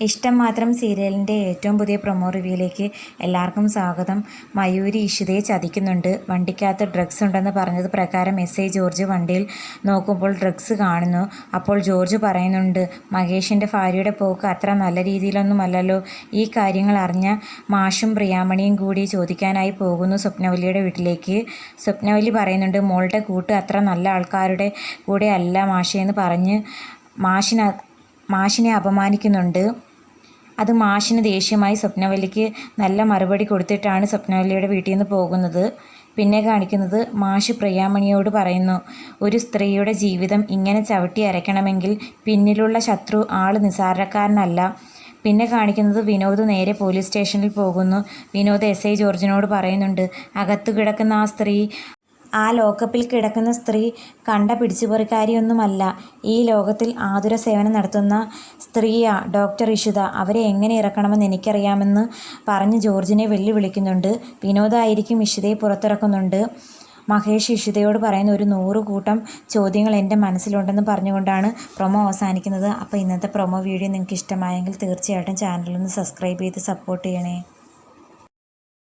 ഇഷ്ടം മാത്രം സീരിയലിന്റെ ഏറ്റവും പുതിയ പ്രൊമോ റിവ്യൂയിലേക്ക് എല്ലാവർക്കും സ്വാഗതം. മയൂരി ഇഷിതയെ ചതിക്കുന്നുണ്ട്. വണ്ടിക്കകത്ത് ഡ്രഗ്സ് ഉണ്ടെന്ന് പറഞ്ഞത് പ്രകാരം എസ് ഐ ജോർജ് വണ്ടിയിൽ നോക്കുമ്പോൾ ഡ്രഗ്സ് കാണുന്നു. അപ്പോൾ ജോർജ് പറയുന്നുണ്ട് മഹേഷിന്റെ ഭാര്യയുടെ പോക്ക് അത്ര നല്ല രീതിയിലൊന്നുമല്ലല്ലോ. ഈ കാര്യങ്ങൾ അറിഞ്ഞ മാഷും പ്രിയാമണിയും കൂടി ചോദിക്കാനായി പോകുന്നു സ്വപ്നവല്ലിയുടെ വീട്ടിലേക്ക്. സ്വപ്നവല്ലി പറയുന്നുണ്ട് മോളുടെ കൂട്ട് അത്ര നല്ല ആൾക്കാരുടെ കൂടെ അല്ല മാഷെന്ന് പറഞ്ഞ് മാഷിനെ മാഷിനെ അപമാനിക്കുന്നുണ്ട്. അത് മാഷിന് ദേഷ്യമായി സ്വപ്നവല്ലിക്ക് നല്ല മറുപടി കൊടുത്തിട്ടാണ് സ്വപ്നവല്ലിയുടെ വീട്ടിൽ നിന്ന് പോകുന്നത്. പിന്നെ കാണിക്കുന്നത് മാഷ് പ്രിയാമണിയോട് പറയുന്നു ഒരു സ്ത്രീയുടെ ജീവിതം ഇങ്ങനെ ചവിട്ടി അരയ്ക്കണമെങ്കിൽ പിന്നിലുള്ള ശത്രു ആൾ നിസാരക്കാരനല്ല. പിന്നെ കാണിക്കുന്നത് വിനോദ് നേരെ പോലീസ് സ്റ്റേഷനിൽ പോകുന്നു. വിനോദ് എസ് ഐ ജോർജിനോട് പറയുന്നുണ്ട് അകത്തു കിടക്കുന്ന ആ സ്ത്രീ ആ ലോക്കപ്പിൽ കിടക്കുന്ന സ്ത്രീ കണ്ട പിടിച്ചുപറിക്കാരിയൊന്നുമല്ല. ഈ ലോകത്തിൽ ആതുര സേവനം നടത്തുന്ന സ്ത്രീയാ ഡോക്ടർ ഇഷിത. അവരെ എങ്ങനെ ഇറക്കണമെന്ന് എനിക്കറിയാമെന്ന് പറഞ്ഞ് ജോർജിനെ വെല്ലുവിളിക്കുന്നുണ്ട്. വിനോദായിരിക്കും ഇഷിതയെ പുറത്തിറക്കുന്നുണ്ട്. മഹേഷ് ഇഷിതയോട് പറയുന്ന ഒരു നൂറ് കൂട്ടം ചോദ്യങ്ങൾ എന്റെ മനസ്സിലുണ്ടെന്ന് പറഞ്ഞുകൊണ്ടാണ് പ്രൊമോ അവസാനിക്കുന്നത്. അപ്പോൾ ഇന്നത്തെ പ്രൊമോ വീഡിയോ നിങ്ങൾക്ക് ഇഷ്ടമായെങ്കിൽ തീർച്ചയായിട്ടും ചാനലൊന്ന് സബ്സ്ക്രൈബ് ചെയ്ത് സപ്പോർട്ട് ചെയ്യണേ.